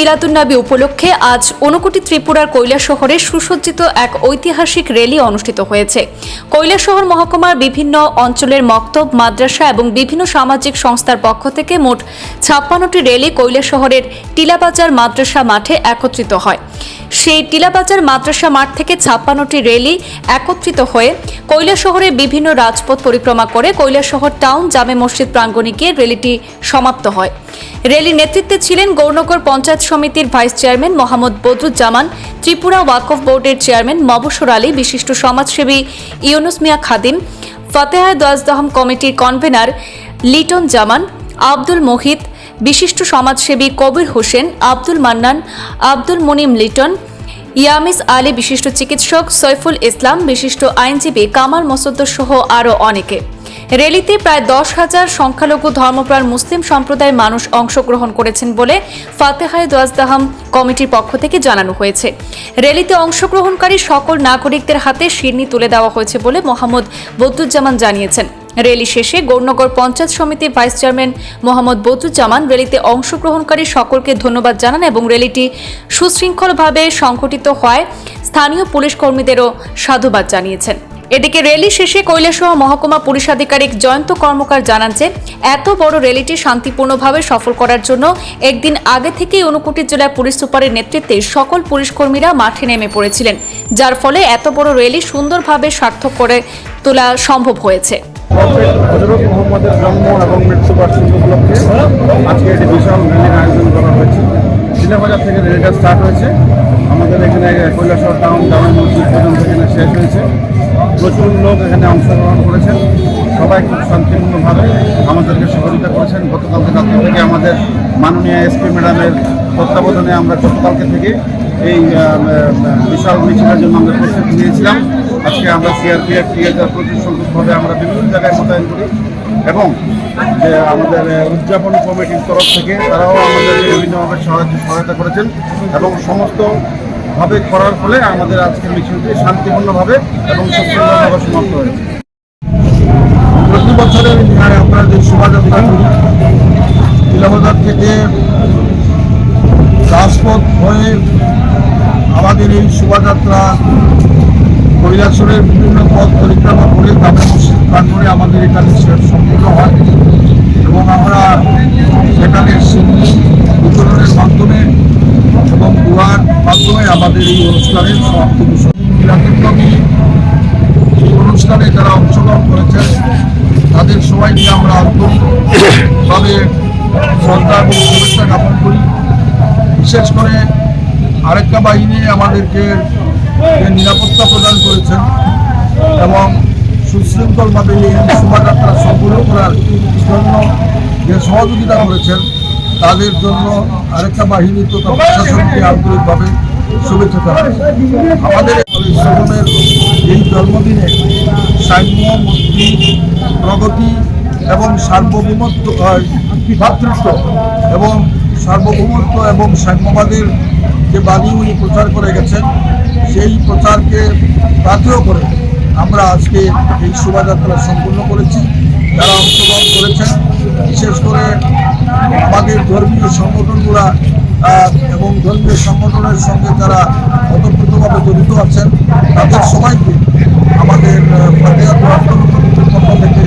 মিলাদুন্নবী উপলক্ষে আজ অনুকুটি ত্রিপুরার কৈলাসহরে সুসজ্জিত এক ঐতিহাসিক র্যালি অনুষ্ঠিত হয়েছে। কৈলাসহর মহকুমার বিভিন্ন অঞ্চলের মক্তব, মাদ্রাসা এবং বিভিন্ন সামাজিক সংস্থার পক্ষ থেকে মোট ছাপ্পান্নটি র্যালি কৈলাসহরের টিলাবাজার মাদ্রাসা মাঠে একত্রিত হয়। সেই টিলাবাজার মাদ্রাসা মাঠ থেকে ছাপ্পান্নটি র্যালি একত্রিত হয়ে কৈলাসহরের বিভিন্ন রাজপথ পরিক্রমা করে কৈলাসহর টাউন জামে মসজিদ প্রাঙ্গণে গিয়ে র্যালিটি সমাপ্ত হয়। র্যালি নেতৃত্বে ছিলেন গৌরনগর পঞ্চায়েত সমিতির ভাইস চেয়ারম্যান মোহাম্মদ বদরুজ্জামান, ত্রিপুরা ওয়াকফ বোর্ডের চেয়ারম্যান মবসর আলী, বিশিষ্ট সমাজসেবী ইউনুস মিয়া খাদিম ফতেহায় দোয়াজদহম কমিটির কনভেনার লিটন জামান, আব্দুল মোহিত বিশিষ্ট সমাজসেবী কবির হোসেন, আব্দুল মান্নান, আব্দুল মুনিম লিটন, ইয়ামিস আলী বিশিষ্ট চিকিৎসক, সৈফুল ইসলাম বিশিষ্ট আইনজীবী, কামাল মোসদ্দর সহ আরও অনেকে। র্যালিতে প্রায় দশ হাজার সংখ্যালঘু ধর্মপ্রাণ মুসলিম সম্প্রদায়ের মানুষ অংশগ্রহণ করেছেন বলে ফাতেহায় দোয়াজদাহাম কমিটির পক্ষ থেকে জানানো হয়েছে। র্যালিতে অংশগ্রহণকারী সকল নাগরিকদের হাতে শিরনি তুলে দেওয়া হয়েছে বলে মোহাম্মদ বদরুজ্জামান জানিয়েছেন। র্যালি শেষে গৌরনগর পঞ্চায়েত সমিতির ভাইস চেয়ারম্যান মোহাম্মদ বদরুজ্জামান র্যালিতে অংশগ্রহণকারী সকলকে ধন্যবাদ জানান এবং র্যালিটি সুশৃঙ্খলভাবে সংঘটিত হয় স্থানীয় পুলিশ কর্মীদেরও সাধুবাদ জানিয়েছেন। এদিকে র্যালি শেষে কৈলাসহর মহকুমা পুলিশ আধিকারিক জয়ন্ত কর্মকার জানান যে, এত বড় র্যালিটি শান্তিপূর্ণভাবে সফল করার জন্য একদিন আগে থেকেই ঊনকোটি জেলার পুলিশ সুপারের নেতৃত্বে সকল পুলিশ কর্মীরা মাঠে নেমে পড়েছিলেন, যার ফলে এত বড় র্যালি সুন্দরভাবে সার্থক করে তোলা সম্ভব হয়েছে। প্রফেট হজরত মোহাম্মদের জন্ম এবং মৃত্যু বার্ষিকী উপলক্ষে আজকে একটি বিশাল র্যালির আয়োজন করা হয়েছে। শিলাবাজার থেকে র্যালিটা স্টার্ট হয়েছে। আমাদের এখানে কৈলাসর টাউন জামা মসজিদ পর্যন্ত এখানে শেষ হয়েছে। প্রচুর লোক এখানে অংশগ্রহণ করেছেন। সবাই খুব শান্তিপূর্ণভাবে আমাদেরকে সহযোগিতা করেছেন। গতকালকে রাত্রি থেকে আমাদের মাননীয় এসপি ম্যাডামের তত্ত্বাবধানে আমরা গতকালকে থেকে এই বিশাল মিছিলের জন্য আমরা প্রস্তুতি নিয়েছিলাম। আজকে আমরা সিআরপিএফ টিএসআর প্রচুর সংখ্যকভাবে আমরা বিভিন্ন জায়গায় মোতায়েন করি এবং যে আমাদের উদযাপন কমিটির তরফ থেকে তারাও আমাদের বিভিন্নভাবে সাহায্য সহায়তা করেছেন এবং সমস্ত ভাবে করার ফলে আমাদের আজকের মিছিলটি শান্তিপূর্ণভাবে এবং সুন্দরভাবে সমাপ্ত হয়েছে। প্রতি বছরের ন্যায় আমরা যে শোভাযাত্রা করি তিলাবাজার থেকে রাজপথ হয়ে আমাদের এই শোভাযাত্রা কৈলাসরের বিভিন্ন পথ পরিক্রমা করে তাদের মসজিদ প্রাঙ্গণে আমাদের এখানে সম্পূর্ণ হয়। এবং আমরা সেখানে সিদ্ধি বিতরণের মাধ্যমে এবং দোয়ার মাধ্যমে আমাদের এই অনুষ্ঠানের সমাপ্তি অনুষ্ঠানে যারা অংশগ্রহণ করেছেন, তাদের সবাই নিয়ে আমরা আন্তরিকভাবে শ্রদ্ধা এবং শুভেচ্ছা জ্ঞাপন করি। বিশেষ করে আরেকটা বাহিনী আমাদেরকে নিরাপত্তা প্রদান করেছেন এবং সুশৃঙ্খলভাবে এই শোভাযাত্রা সম্পূর্ণ করার জন্য যে সহযোগিতা করেছেন তাদের জন্য আরেকটা বাহিনী তথা প্রশাসনকে আন্তরিকভাবে শুভেচ্ছা আমাদের শ্রবণের এই জন্মদিনে সাম্য মুক্তি প্রগতি এবং সার্বভৌমত্ব আহ, ভ্রাতৃত্ব এবং সার্বভৌমত্ব এবং সাম্যবাদের যে বাণী উনি প্রচার করে গেছেন সেই প্রচারকে পাথেয় করে আমরা আজকে এই শোভাযাত্রা সম্পূর্ণ করেছি। যারা অংশগ্রহণ করেছেন। বিশেষ করে আমাদের ধর্মীয় সংগঠনগুলা এবং ধর্মীয় সংগঠনের সঙ্গে যারা ওতপ্রোতভাবে জড়িত আছেন, তাদের সবাইকে আমাদের পক্ষ থেকে